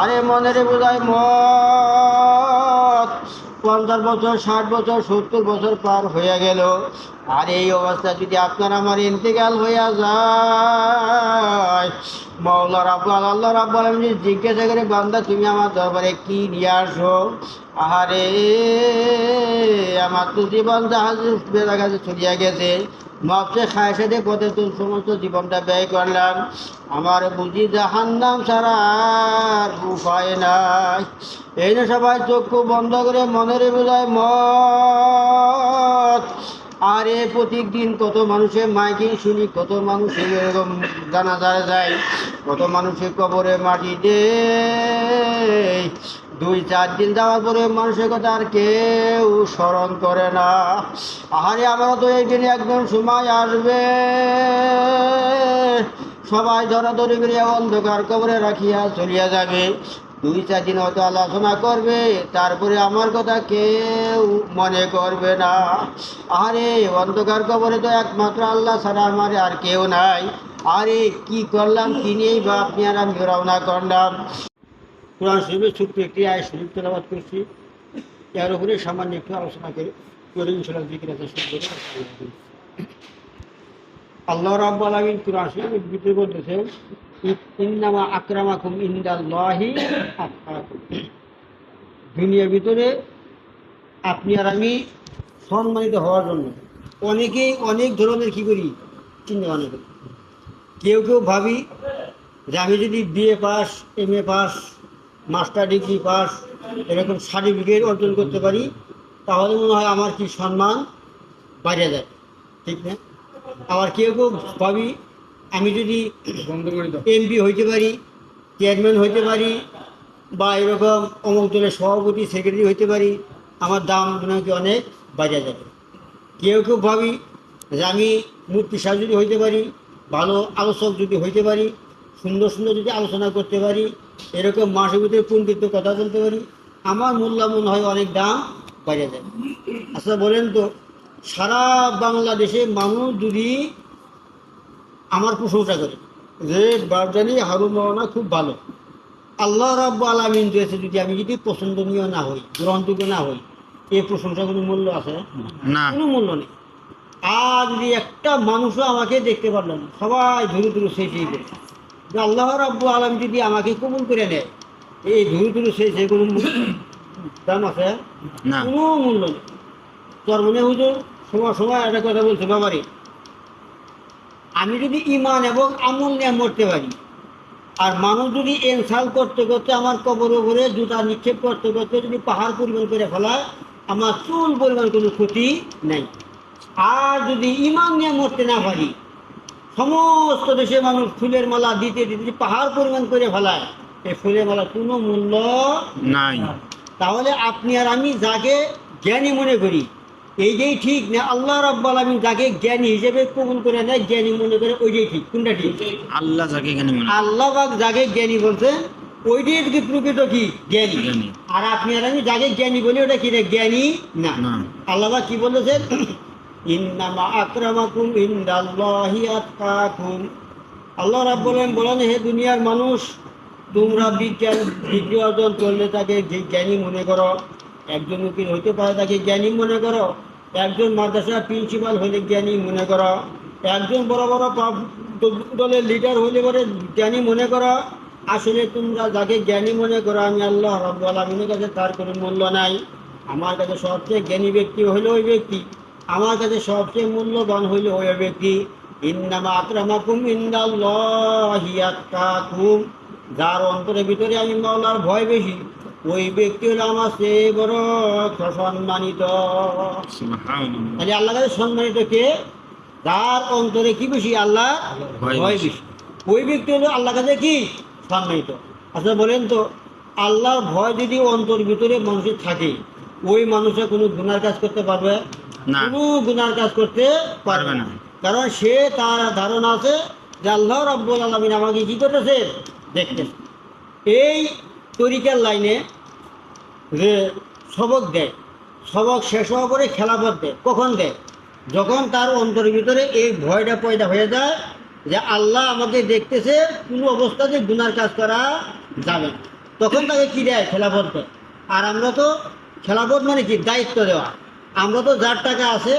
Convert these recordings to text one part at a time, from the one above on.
আরে মনের বোঝায় মত। পঞ্চাশ বছর, ষাট বছর, সত্তর বছর পার হয়ে গেল। আর এই অবস্থা যদি আপনার আমার ইন্তেকাল হইয়া যায় মৌলা রাব্বাল আল্লাহ রাব্বাল আমি জিজ্ঞাসা করে, বান্দা, তুমি আমার দরবারে কি নিয়ে আসো? আহারে, আমার তো জীবন জাহাজ বেড়া কাছে চলিয়া গেছে। মপসে খায় সাথে পথে তো সমস্ত জীবনটা ব্যয় করলাম। আমার বুঝি জাহান্নাম ছাড়া আর উপায় নাই। এই না সবাই চক্ষু বন্ধ করে মনের বোঝায় মত আরে প্রত্যেক দিন কত মানুষের মাইকিং শুনি, কত মানুষের এরকম জানাজায় যায়, কত মানুষের কবরে মাটি দে দুই, চার দিন যাওয়ার পরে মানুষের কথা আর কেউ স্মরণ করে না। আহারে আমারও তো এই দিনে একদম সময় আসবে। সবাই ধরাধরি করে অন্ধকার কবরে রাখিয়া চলিয়া যাবে। দুই, চার দিন হয়তো আলোচনা করবে, তারপরে আমার কথা কেউ মনে করবে না। আরে অন্ধকার কবরে তো একমাত্র আল্লাহ ছাড়া আমার আর কেউ নাই। আরে, কি করলাম, কি নিয়েই বা আপনি আর আমি রওনা করলাম? কোরআন শরীফের ছোট্ট একটি আয় শরীফ তেলাবাদ করছি। এর উপরে সামান্য একটু আলোচনা করে করে ইনশাল্লাহ জিকির আছে শুরু করে আল্লাহ রাব্বুল আলামিন কোরআন শরীফের ভিতরে বলতেছেন, ইন্নামা আকরামাকুম ইনদাল্লাহি আতকাকুম দুনিয়ার ভিতরে আপনি আর আমি সম্মানিত হওয়ার জন্য অনেকেই অনেক ধরনের কি করি? চিন্তা ভাবনা করি। কেউ কেউ ভাবি যে আমি যদি BA pass M A pass master degree pass এরকম সার্টিফিকেট অর্জন করতে পারি তাহলে মনে হয় আমার কি সম্মান বাইরে যায়। ঠিক না? আবার কেউ কেউ ভাবি আমি যদি এমপি হইতে পারি চেয়ারম্যান হইতে পারি বা এরকম অমুক দলের সভাপতি সেক্রেটারি হইতে পারি আমার দাম মনে হয় কি অনেক বাজা যাবে। কেউ কেউ ভাবি যে আমি মূর্তি সাহেব যদি হইতে পারি ভালো আলোচক যদি হইতে পারি সুন্দর সুন্দর যদি আলোচনা করতে পারি এরকম মাসের ভিতরে পণ্ডিত কথা বলতে পারি আমার মূল্য মনে হয় অনেক দাম বাইরে যায়। আচ্ছা বলেন তো সারা বাংলাদেশে মানুষ যদি আমার প্রশংসা করে যে বারজানি হারুন মাওনা খুব ভালো। আল্লাহ রাব্ব আলামিন দিয়েছে যদি আমি যদি পছন্দনীয় না হই গ্রহণযোগ্য না হই এই প্রশংসা কোনো মূল্য আছে? না। কোনো মূল্য নেই। আর যদি একটা মানুষও আমাকে দেখতে পারল না সবাই ধুরু ধুরু সেই সেই করে। যে আল্লাহ রাব্বু আলম যদি আমাকে কবুল করে নেয় এই ধুরু ধুরু সেই কোনো দাম আছে? কোনো মূল্য নেই। তোর মনে হুজুর সময় সময় একটা কথা বলছে বাবারে। আমি যদি ইমান এবং আমল নিয়ে মরতে পারি আর মানুষ যদি এনসাল করতে করতে আমার কবর উপরে জুতা নিক্ষেপ করতে করতে যদি পাহাড় পরিমাণ করে ফেলায় আমার চুল পরিমাণ কোনো ক্ষতি নেই। আর যদি ইমান নিয়ে মরতে না পারি সমস্ত দেশের মানুষ ফুলের মালা দিতে দিতে পাহাড় পরিমাণ করে ফেলায় এই ফুলের মালা কোনো মূল্য নাই। তাহলে আপনি আর আমি যাকে জ্ঞানী মনে করি এই যেই ঠিক না আল্লাহ রাব্বাল আমি যাকে জ্ঞানী হিসেবে কবুল করে নেয় জ্ঞানী মনে করে ওই যেই ঠিক। কোনটা ঠিক? আল্লাহ যাকে আল্লাহ যাকে জ্ঞানী বলছে ওইটাই কি প্রকৃত কি? জ্ঞানী। আর আপনি আর আমি যাকে জ্ঞানী বলি ওটা কি রে? জ্ঞানী না। আল্লাহ কি বলেছেন ইন্নামা আকরামাকুম ইনদাল্লাহি আতকাকুম। আল্লাহ রাব্বুল আলামিন বলেন, হে দুনিয়ার মানুষ, তোমরা বিজ্ঞান, ডিগ্রি অর্জন করলে তাকে জ্ঞানী মনে করো। একজন উকিল হইতে পারে তাকে জ্ঞানী মনে করো। একজন মাদ্রাসার প্রিন্সিপাল হইলে জ্ঞানী মনে করো। একজন বড় বড় দলের লিডার হইলে পরে জ্ঞানী মনে করো। আসলে তোমরা যাকে জ্ঞানী মনে করো, আমি আল্লাহ রব্বুল আলমিনের কাছে তার কোনো মূল্য নাই। আমার কাছে সবচেয়ে জ্ঞানী ব্যক্তি হইল ওই ব্যক্তি। আমার কাছে সবচেয়ে মূল্যবান হইল ওই ব্যক্তি। ইন্নামা আকরামাকুম ইন্দাল্লাহি আতকাকুম। যার অন্তরের ভিতরে আমি মাওলার ভয় বেশি ওই ব্যক্তি হলো আমার সে বড় সম্মানিত তাহলে আল্লাহ কাছে সম্মানিত কে? যার অন্তরে কি বেশি? আল্লাহ ভয় বেশি। ওই ব্যক্তি হলো আল্লাহ কাছে কি? সম্মানিত। আচ্ছা বলেন তো আল্লাহর ভয় যদি অন্তর ভিতরে মানুষের থাকে ওই মানুষের কোনো গুনার কাজ করতে পারবে। কোনো গুনার কাজ করতে পারবে না। কারণ সে তার ধারণা আছে যে আল্লাহ রব্বুল আলমিন আমাকে কি করতেছে? দেখতেছে। এই তরিকার লাইনে যে সবক দেয় সবক শেষ হওয়ার পরে খেলাপথ দেয় কখন দেয়? যখন তার অন্তরের ভিতরে এই ভয়টা পয়দা হয়ে যায় যে আল্লাহ আমাকে দেখতেছে কোনো অবস্থাতে গুনার কাজ করা যাবে তখন তাকে কি দেয়? খেলাফত দেয়। আর আমরা তো খেলাফত মানে কি? দায়িত্ব দেওয়া। আমরা তো যার টাকা আছে,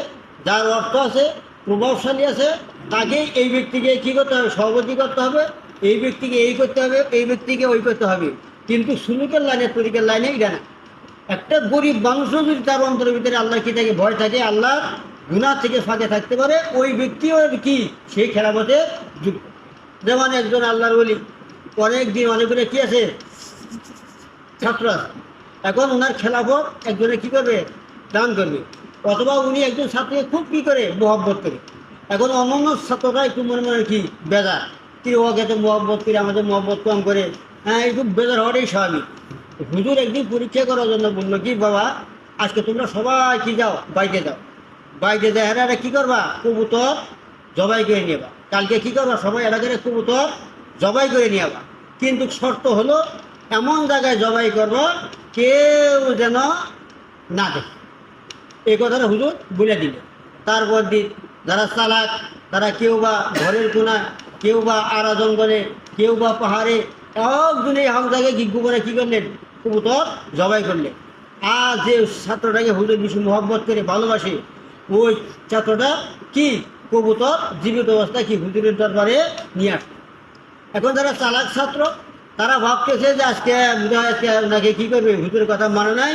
যার অর্থ আছে, প্রভাবশালী আছে তাকে এই ব্যক্তিকে কি করতে হবে? সভাপতি করতে হবে। এই ব্যক্তিকে এই করতে হবে, এই ব্যক্তিকে ওই করতে হবে। কিন্তু সুলুকের লাইনে তরিকের লাইনে এটা না। একটা গরিব মানুষও যদি তার অন্তরের ভিতরে আল্লাহ কি থাকে ভয় থাকে আল্লাহ গুণা থেকে ফাঁকে থাকতে পারে, ওই ব্যক্তিও কি? সেই খেলাপথে যুক্ত। যেমন একজন আল্লাহর বলি অনেক দিন অনেকগুলো কি আছে? ছাত্র এখন ওনার খেলাফত একজনে কি করবে? দান করবে। অথবা উনি একজন ছাত্রকে খুব কি করে মোহব্বত করে। এখন অন্যান্য ছাত্ররা একটু মনে মনে কি, বেজার। কি ও গেছে মোহব্বত করে আমাদের মোহব্বত কম করে। হ্যাঁ একটু বেজার হওয়াটাই স্বাভাবিক। হুজুর একদিন পরীক্ষা করার জন্য বলল, কি বাবা, আজকে তোমরা সবাই কি যাও? বাইকে যাও। বাইকে হ্যাঁ এটা কী করবা? কবুতর জবাই করে নেবা কালকে কী করবা? সবাই এটা করে কবুতর জবাই করে নিয়েবা কিন্তু শর্ত হলো, এমন জায়গায় জবাই করব, কেউ যেন না দেখে। এই কথাটা হুজুর বলে দিল। তারপর দিন যারা চালাক তারা কেউ বা ঘরের কোনায় কেউ বা আড়া জঙ্গলে, কেউ বা পাহাড়ে এক জায়গায় গিগ্গু করে কী করলেন? কবুতর জবাই করলেন। আর যে ছাত্রটাকে হুজুর বেশি মোহব্বত করে ভালোবাসে, ওই ছাত্রটা কি? কবুতর জীবিত অবস্থায় কি হুজুরের দরবারে নিয়ে আসে। এখন যারা চালাক ছাত্র, তারা ভাবতেছে যে আজকে আজকে ওনাকে কী করবে? হুজুরের কথা মানে নাই,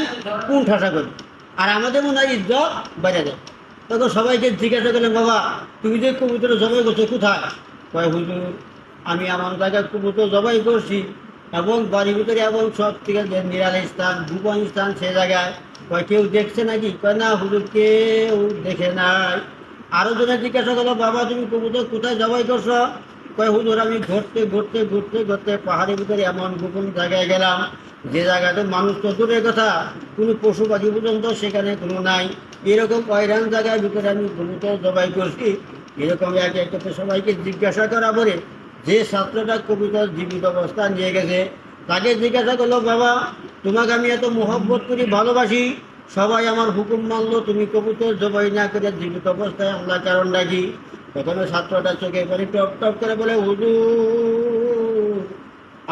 কোন ঠাসা করবে? আর আমাদের মনে হয় ইজ্জত বেড়ে যায় তখন সবাইকে জিজ্ঞাসা করলেন, বাবা, তুমি যে কবুতর জবাই করছ, কোথায়? হুজুর, আমি আমার জায়গায় কবুতর জবাই করছি এবং বাড়ির ভিতরে এবং সব থেকে যে নিরালি স্থান ভুবন স্থান সে জায়গায়। কয়, কেউ দেখছে নাকি? কয়, না, হুজুর, কেউ দেখে নাই। আরও জনে জিজ্ঞাসা করল, বাবা, তুমি কবুতর কোথায় জবাই করছ? কয়, হুজুর, আমি ঘুরতে ঘুরতে ঘুরতে ঘুরতে পাহাড়ের ভিতরে এমন গোপন জায়গায় গেলাম। যে জায়গাতে মানুষ তো দূরের কথা, কোনো পশু পাখি পর্যন্ত সেখানে কোনো নাই। এরকম কয়রান জায়গার ভিতরে আমি কবুতর জবাই করছি। এরকম এক একটা সবাইকে জিজ্ঞাসা করা পরে যে ছাত্রটা কবিতা জীবিত অবস্থা নিয়ে গেছে, তাকে জিজ্ঞাসা করল, বাবা, তোমাকে আমি এত মোহব্বত করি, ভালোবাসি। সবাই আমার হুকুম মানলো, তুমি কবুতর জবাই না করে জীবিত অবস্থায় আমরা কারণ ডাকি তখন ছাত্রটা চোখে পানি টপ টপ করে বলে, হুজুর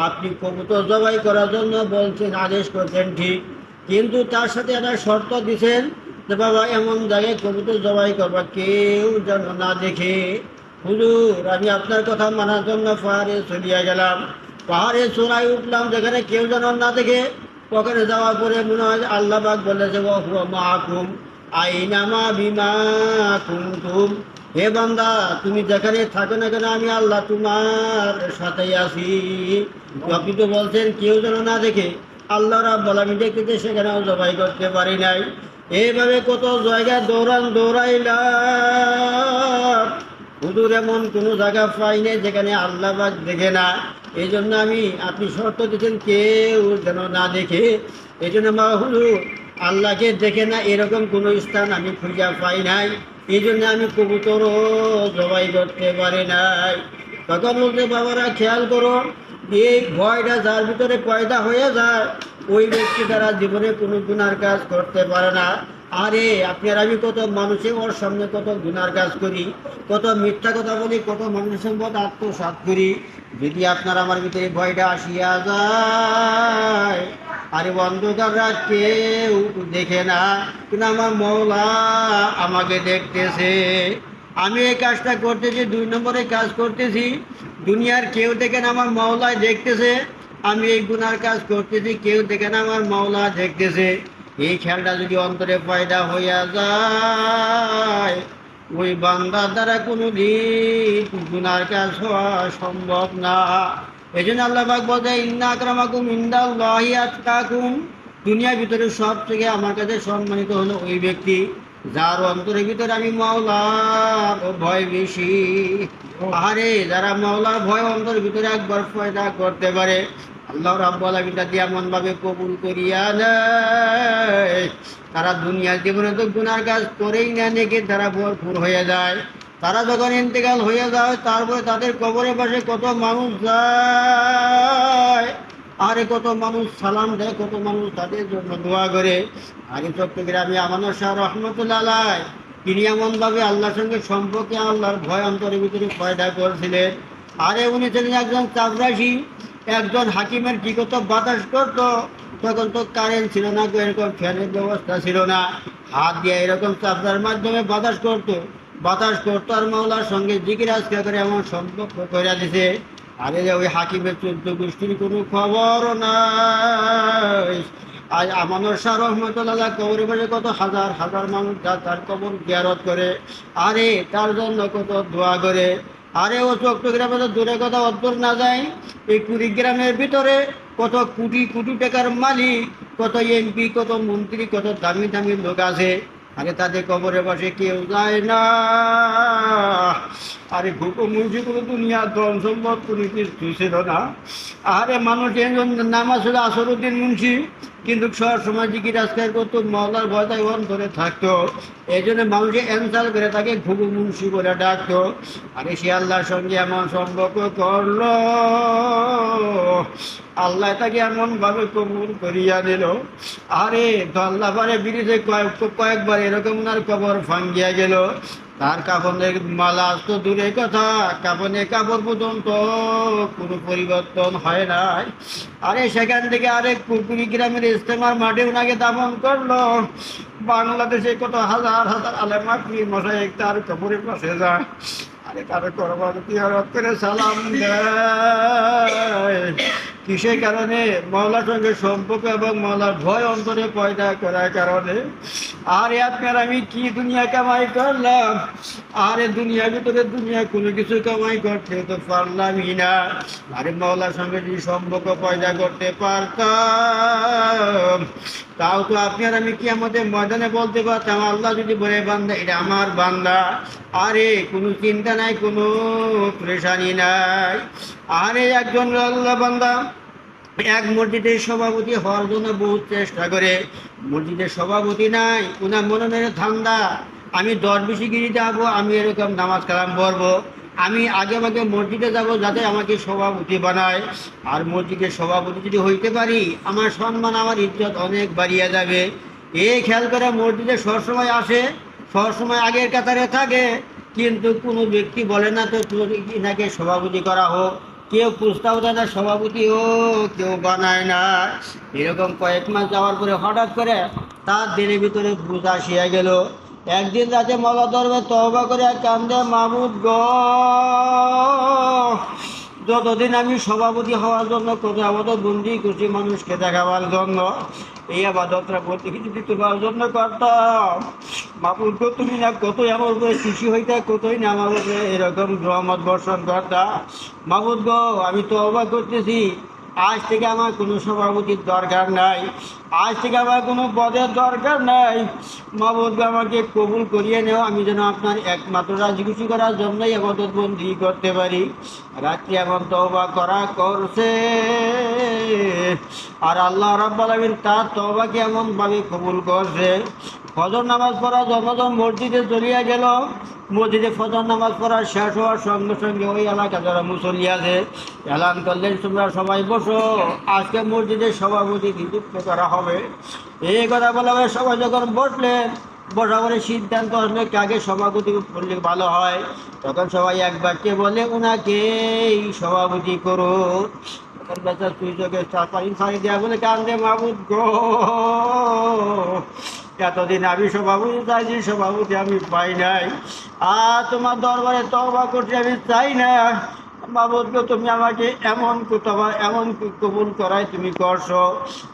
আপনি কবুতর জবাই করার জন্য বলছেন, আদেশ করছেন, ঠিক। কিন্তু তার সাথে একটা শর্ত দিছেন যে, বাবা, এমন জায়গায় কবুতর জবাই করবা, কেউ যেন না দেখে। হুজুর, আমি আপনার কথা মানার জন্য পাহাড়ে চলিয়া গেলাম। পাহাড়ে চড়াই উঠলাম, যেখানে কেউ যেন না দেখে। ওখানে যাওয়ার পরে মনে হয় আল্লাহ বাগ বলেছে ও মাহকুম আইনামা বিমা কুমতুম হে বান্দা, তুমি যেখানে থাকো না কেন আমি আল্লাহ তোমার সাথেই আছি। আপনি তো বলছেন, কেউ যেন না দেখে আল্লাহ রাব্বাল আমি দেখতে সেখানেও জবাই করতে পারি নাই। এইভাবে কত জায়গায় দৌড়ান, দৌড়াইলাম। হুজুর এমন কোনো জায়গা পাই নাই যেখানে আল্লাহ দেখে না। এই জন্য আমি, আপনি শর্ত দিচ্ছেন কেউ যেন না দেখে। এই জন্য মা হুজুর, আল্লাহকে দেখে না, এরকম কোনো স্থান আমি খুঁজে পাই নাই। এই জন্য আমি কবুতরও জবাই করতে পারি নাই। তখন বলতে বাবারা, খেয়াল করো, এই ভয়টা যার ভিতরে পয়দা হয়ে যায়, ওই ব্যক্তি দ্বারা জীবনে কোনো গুনার কাজ করতে পারে না। আরে, আপনার আমি কত মানুষের ওর সামনে কত গুনার কাজ করি, কত মিথ্যা কথা বলি, কত মানুষের সম্পদ আত্মসাত করি। যদি আপনার আমার ভিতরে ভয়টা আসিয়া যায় আরে অন্ধকার রাত কেউ দেখে না কিন্তু আমার মৌলা আমাকে দেখতেছে। আমি এই কাজটা করতেছি, দুই নম্বরে কাজ করতেছি। দুনিয়ার কেউ দেখেন আমার মাওলায় দেখতেছে। আমি এই গুনার কাজ করতেছি, কেউ দেখেন আমার মাওলা দেখতেছে। এই খেয়ালটা যদি অন্তরে পয়দা হইয়া যায়, ওই বান্দার দ্বারা কোনো দিন গুনার কাজ হওয়া সম্ভব না। এই জন্য আল্লাহ বাক বলতে ইন্না আক্রামাকুম ইন্দাল্লাহি আতকাকুম। দুনিয়ার ভিতরে সব থেকে আমার কাছে সম্মানিত হলো ওই ব্যক্তি, যার অন্তরের ভিতরে আমি মাওলার ভয় বেশি। আরে যারা মাওলার ভয় অন্তরের ভিতরে একবার পয়দা করতে পারে, আল্লাহ রাব্বুল আলামিন দিয়ে এমন কবুল করিয়া নেয়। তারা দুনিয়ার জীবনে তো গুনার কাজ করেই না নেকে তারা ভরপুর হয়ে যায়। তারা যখন ইন্তেকাল হয়ে যায়, তারপরে তাদের কবরের পাশে কত মানুষ যায়, আরে কত মানুষ সালাম দেয়, কত মানুষ তাদের জন্য দোয়া করে। আগে চট্টগ্রামে আমানত শাহ রহমতুল্লাহ তিনি এমনভাবে আল্লাহর সঙ্গে সম্পর্কে আল্লাহর ভয় অন্তরের ভিতরে পয়দা করেছিলেন। আরে উনি ছিলেন একজন চাপরাশি একজন হাকিমের কি করতো বাতাস করতো, তখন তো কারেন্ট ছিল না এরকম ফ্যানের ব্যবস্থা ছিল না। হাত দিয়ে এরকম চাপড়ার মাধ্যমে বাতাস করতো। বাতাস করতো আর মাওলার সঙ্গে আজকে করে এমন সম্পর্ক করে দিছে। আরে ওই হাকিমের চোদ্দ গোষ্ঠীর কোনো খবর নাই। আজ আমাদের শাহ রহমতুল্লাহ কবরের পাশে কত হাজার হাজার মানুষ যা তার কবর জিয়ারত করে। আরে তার জন্য কত দোয়া করে। আরে ও চট্টগ্রামে তো দূরে কথা অদ্দূর না যায় এই কুড়িগ্রামের ভিতরে কত কোটি কোটি টাকার মালিক, কত এমপি, কত মন্ত্রী, কত দামি দামি লোক আছে। আরে তাদের কবরে বসে কেউ যায় না। আরে ভুকো মুজি কোনো দুনিয়া ধন সম্পদ কোনো কিছু না। আরে মানুষ নামাজ আসর উদ্দিন মুন্সি কিন্তু সব সময় জিকির আজকাল করতো, মহলার ভয়তায় অন্তরে থাকতো। এই জন্য মানুষে এনসাল করে তাকে ঘুঘু মুন্সি বলে ডাকতো। আরে সে আল্লাহর সঙ্গে এমন সম্পর্ক করল। আল্লাহ তাকে এমন ভাবে কবুল করিয়া দিল আরে দল্লা পারে ব্রিজে কয়েক কয়েকবার এরকম ওনার কবর ভাঙ্গিয়া গেল। তার কাপড়ের মালা আসতো দূরে কথা কাপড়ে কাপড় পর্যন্ত কোনো পরিবর্তন হয় নাই। আরে সেখান থেকে আরেক কুকুরি গ্রামের ইস্তেমার মাঠে ওনাকে দাপন করল। বাংলাদেশে কত হাজার হাজার আলেমা পীর মশাই তার কবরের পাশে যায়। আরে কারও করবার তিহারত করে সালাম দেয়? কিসের কারণে? মহলার সঙ্গে সম্পর্ক এবং মহলার ভয় অন্তরে পয়দা করার কারণে। আরে আপনার আমি কি দুনিয়া কামাই করলাম? আরে দুনিয়া ভিতরে দুনিয়া কোনো কিছু কামাই করতে তো পারলামই না। আরে মহলার সঙ্গে যদি সম্পর্ক পয়দা করতে পারতাম। তাও তো আপনি আর আমি কি আমাদের ময়দানে বলতে পারতাম, আল্লাহ যদি বলে, বান্দা, এটা আমার বান্দা। আরে কোনো চিন্তা নাই, কোনো পরেশানি নাই। আরে একজন আল্লাহ বান্দা এক মসজিদের সভাপতি হওয়ার জন্য বহুত চেষ্টা করে। মসজিদের সভাপতি নাই ওনার মনে মনে ধান্দা। আমি দশ দরবেশিগিরি যাব, আমি এরকম নামাজ কালাম পড়ব। আমি আগে আগে মসজিদে যাব যাতে আমাকে সভাপতি বানায়। আর মসজিদের সভাপতি যদি হইতে পারি, আমার সম্মান, আমার ইজ্জত অনেক বাড়িয়ে যাবে। এই খেয়াল করে মসজিদে সবসময় আসে, সবসময় আগের কাতারে থাকে। কিন্তু কোনো ব্যক্তি বলে না তো, তোর ইনাকে সভাপতি করা হোক? কেউ প্রস্তাব দেয় না, সভাপতি ও কেউ বানায় না। এরকম কয়েক মাস যাওয়ার পরে হঠাৎ করে তার দিনের ভিতরে বুঝ আসিয়া গেল। একদিন রাতে মলা ধরবে তহবা করে কান্দে, মামুদ গ, যতদিন আমি সভাপতি হওয়ার জন্য কত আবাদত বন্দি করছি, মানুষকে দেখাবার জন্য, এই আবাদতটা বলতে কিছু দিতে পারার জন্য করতাম। মাপুর তুমি না কতই আমার উপরে খুশি হইতে, কতই না আমার উপরে এরকম রহমত বর্ষণ করতা। মাহবুদ গো, আমি তো অবাক করতেছি। আজ থেকে আমার কোনো সভাপতির দরকার নাই। আজ থেকে আমার কোনো পদের দরকার নাই। মাহবুদ আমাকে কবুল করিয়ে নেও। আমি যেন আপনার একমাত্র রাজি করার জন্যই আবাদত বন্দি করতে পারি। রাত্রি এমন তওবা করা করছে। আর আল্লাহ রাব্বাল তার তওবাকে এমনভাবে কবুল করছে ফজর নামাজ পড়া জনজন মসজিদে চলিয়া গেল। মসজিদে ফজর নামাজ পড়া শেষ হওয়ার সঙ্গে সঙ্গে ওই এলাকা যারা মুসল্লি আছে, এলান করলেন, তোমরা সবাই বসো। আজকে মসজিদের সভাপতি নিযুক্ত করা হবে। এই কথা বলা সবাই যখন বসলেন বসা করে সিদ্ধান্ত আসলে কাকে সভাপতি করলে ভালো হয়। তখন সবাই একবারকে বলে ওনাকেই সভাপতি করুন তখন বেচা তুই চোখে চার পানি ছাড়ি দেওয়া বলে কান্দে মাহবুদ গো। এতদিন আমি সভাপতি চাইছি সভাপতি আমি পাই নাই। আর তোমার দরবারে তবা করছি আমি চাই না। বাবদকে তুমি আমাকে এমন কোথাও এমন কবুল করাই তুমি করছ।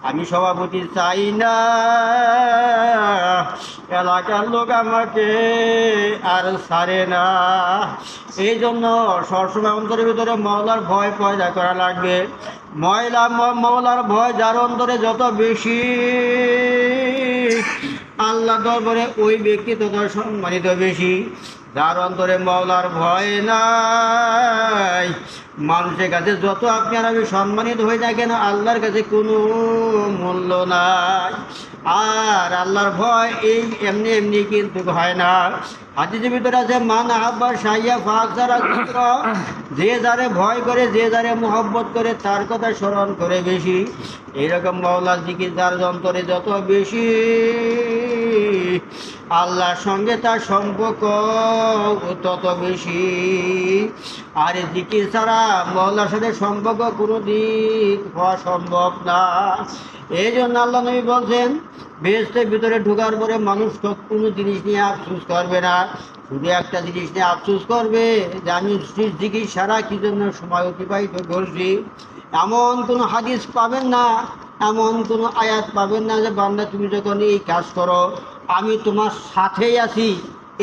আমি সভাপতি চাই না। এলাকার লোক আমাকে আর ছাড়ে না। এই জন্য সবসময় অন্তরের ভিতরে মহলার ভয় পয়দা করা লাগবে। ময়লা মহলার ভয় যার অন্তরে যত বেশি আল্লাহ দরবারে ওই ব্যক্তি তত সম্মানিত বেশি। যার অন্তরে মওলার ভয় নাই। মানুষের কাছে যত আপনি আর আমি সম্মানিত হয়ে থাকেন কেন, আল্লাহর কাছে কোনো মূল্য নাই। আর আল্লাহর ভয় এই এমনি এমনি কিন্তু হয় না। হাদিসের ভিতরে আছে, মান আব্বা সাইয়া ফাঁক যারা চিত্র যে যারে ভয় করে, যে যারে মোহব্বত করে, তার কথা স্মরণ করে বেশি। এইরকম মৌলার জিকির যার যন্ত্রে যত বেশি। আল্লাহর সঙ্গে তার সম্পর্ক তত বেশি। আর জিকির ছাড়া মহল্লার সাথে সম্পর্ক কোনো দিক হওয়া সম্ভব না। এই জন্য আল্লাহ নবী বলছেন বেহেস্তের ভিতরে ঢোকার পরে মানুষ কোনো জিনিস নিয়ে আফসুস করবে না। শুধু একটা জিনিস নিয়ে আফসুস করবে যে আমি দিকে সারা কি জন্য সময় অতিবাহিত করছি? এমন কোনো হাদিস পাবেন না, এমন কোনো আয়াত পাবেন না যে বান্দা তুমি যখন এই কাজ করো আমি তোমার সাথেই আছি।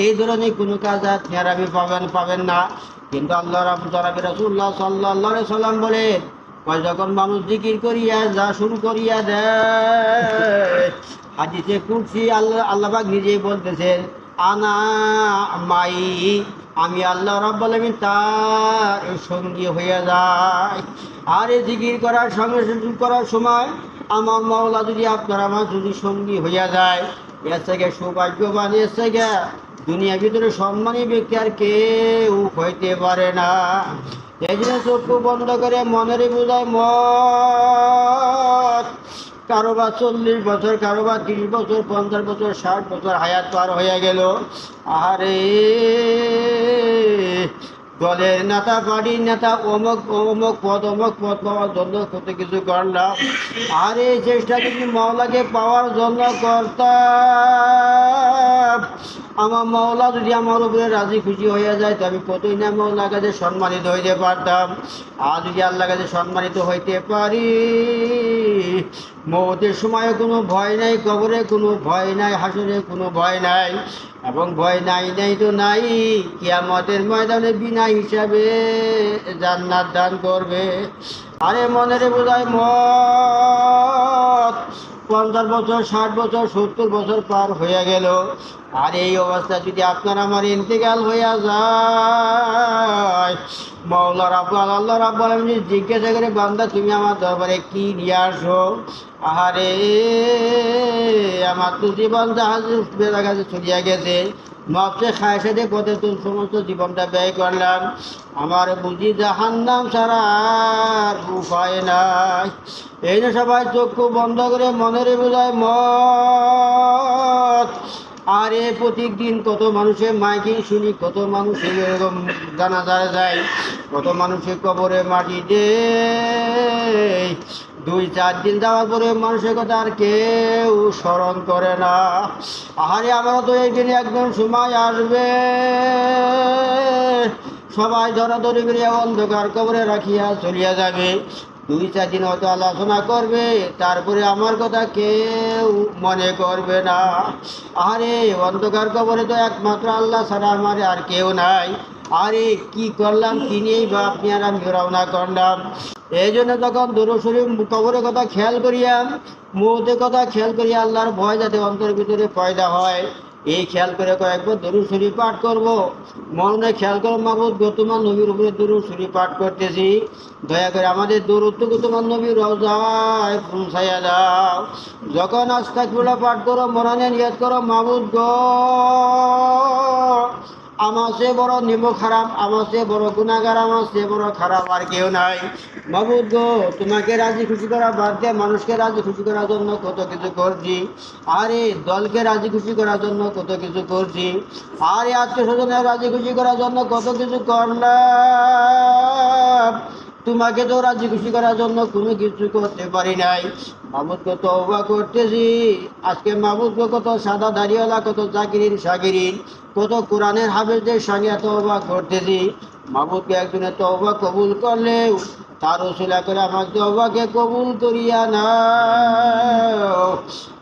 এই ধরনের কোনো কাজ আর নেরামি পাবেন পাবেন না। কিন্তু আল্লাহ রাবু রাসুল্লাহ সাল্লাহ সাল্লাম বলে যখন মানুষ জিকির করিয়া, যা শুরু করিয়া দেয়, হাদিসে কুরসি আল্লাহ আল্লাহবাক নিজেই বলতেছেন, আনা মাই, আমি আল্লাহ রাব্বুল আলামিন তার সঙ্গী হয়ে যায় আর এই জিকির করার সঙ্গে করার সময় আমার মাওলা যদি, আপনার আমার যদি সঙ্গী হইয়া যায় এর থেকে সৌভাগ্যবান এর থেকে দুনিয়ার ভিতরে সম্মানী ব্যক্তি আর কেউ হইতে পারে না। এই জন্য চক্ষু বন্ধ করে মনের বোঝায় মত। কারোবার চল্লিশ বছর কারোবার তিরিশ বছর, পঞ্চাশ বছর, ষাট বছর, হায়াত পার হয়ে গেল। আরে দলের নেতা বাড়ির নেতা অমুক অমুক পদ অমুক পদ পাওয়ার জন্য কত কিছু করলাম আর এই চেষ্টা যদি মাওলাকে পাওয়ার জন্য করতাম, আমার মাওলা যদি আমার উপরে রাজি খুশি হয়ে যায়, তো আমি কতই না মাওলার কাছে সম্মানিত হইতে পারতাম। আর যদি আল্লাহ কাছে সম্মানিত হইতে পারি, মৌতের সময় কোনো ভয় নাই, কবরে কোনো ভয় নাই, হাসরে কোনো ভয় নাই। এবং ভয় নাই নাই তো নাই। কিয়ামতের ময়দানে বিনা হিসাবে জান্নাত দান করবে। আরে মনের বোঝায় মত। পঞ্চাশ বছর, ষাট বছর, সত্তর বছর পার হয়ে গেল। আর এই অবস্থা যদি আপনার আমার ইন্তেকাল হইয়া যায়, মৌলা রাব্বাল আল্লাহ রাব্বাল আমি জিজ্ঞাসা করে, বান্দা, তুমি আমার দরবারে কি নিয়ে আসো? আহারে, আমার তো জীবন জাহাজ বেলা কাছে চলিয়া গেছে। নবসে খায় সাথে পথে তো সমস্ত জীবনটা ব্যয় করলাম। আমার বুঝি জাহান নাম ছাড়া আর উপায় নাই। এই না সবাই চক্ষু বন্ধ করে মনের বোঝায় মত আর এ প্রত্যেক দিন কত মানুষের মাইকিং শুনি, কত মানুষের এরকম জানা যায় যায়, কত মানুষের কবরে মাটি দে দুই, চার দিন যাওয়ার পরে মানুষের কথা আর কেউ স্মরণ করে না। আহারে আমারও তো এই দিনে একদম সময় আসবে। সবাই ধরাধরি করে অন্ধকার কবরে রাখিয়া চলিয়া যাবে। দুই, চার দিন হয়তো আলোচনা করবে, তারপরে আমার কথা কেউ মনে করবে না। আরে অন্ধকার কবরে তো একমাত্র আল্লাহ ছাড়া আমার আর কেউ নাই। আরে কি করলাম, কি নিয়েই বা আপনি আর আমি রওনা করলাম। এই জন্য তখন দূরসরি কবরের কথা খেয়াল করিয়াম মৌতের কথা খেয়াল করিয়া আল্লাহর ভয় যাতে অন্তর ভিতরে পয়দা হয়, এই খেয়াল করে কয়েকবার দরুদ পাঠ করব। মনে খেয়াল করে মাহবুদ গতমান নবীর উপরে দরুদ পাঠ করতেছি। দয়া করে আমাদের দূরত্বকে তোমার নবীর রওজায় পৌঁছাইয়া দাও। যখন আস্তাকবিল্লা পাঠ করো, মরণে নিয়ত করো মাহবুদ গো। আমার সে বড় নিম খারাপ আমার সে বড় গুণাগার, আমার বড় খারাপ আর কেউ নাই। বাবুর গো, তোমাকে রাজি খুশি করা বাদ দিয়ে মানুষকে রাজি খুশি করার জন্য কত কিছু করছি? আরে, দলকে রাজি খুশি করার জন্য কত কিছু করছি? আরে, আত্মীয় স্বজনের রাজি খুশি করার জন্য কত কিছু করলাম? তোমাকে তো রাজি খুশি করার জন্য কোনো কিছু করতে পারি নাই। মামুদকে তো অবা করতেছি। আজকে মামুদকে কত সাদা দাড়িওয়ালা, কত চাকিরিন সাকিরিন, কত কোরআনের হাফেজদের সঙ্গে এত অবা করতেছি। মামুদকে একজনে তো অবা কবুল করলেও তার ওসিলা করে আমার তবাকে কবুল করিয়া না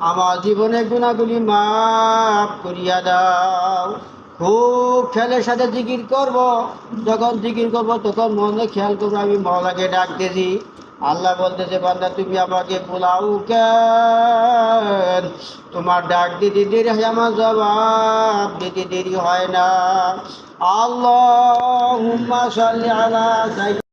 আমার জীবনের গুণাগুলি মাফ করিয়া দাও। খুব খেয়ালের সাথে জিকির করব। যখন জিকির করব, তখন মনে খেয়াল করব, আমি মহলাকে ডাকতেছি। আল্লাহ বলতেছে, বান্দা, তুমি আমাকে বোলাও কেন? তোমার ডাক দিতে দেরি হয়, আমার জবাব দিদি দেরি হয় না। আল্লাহ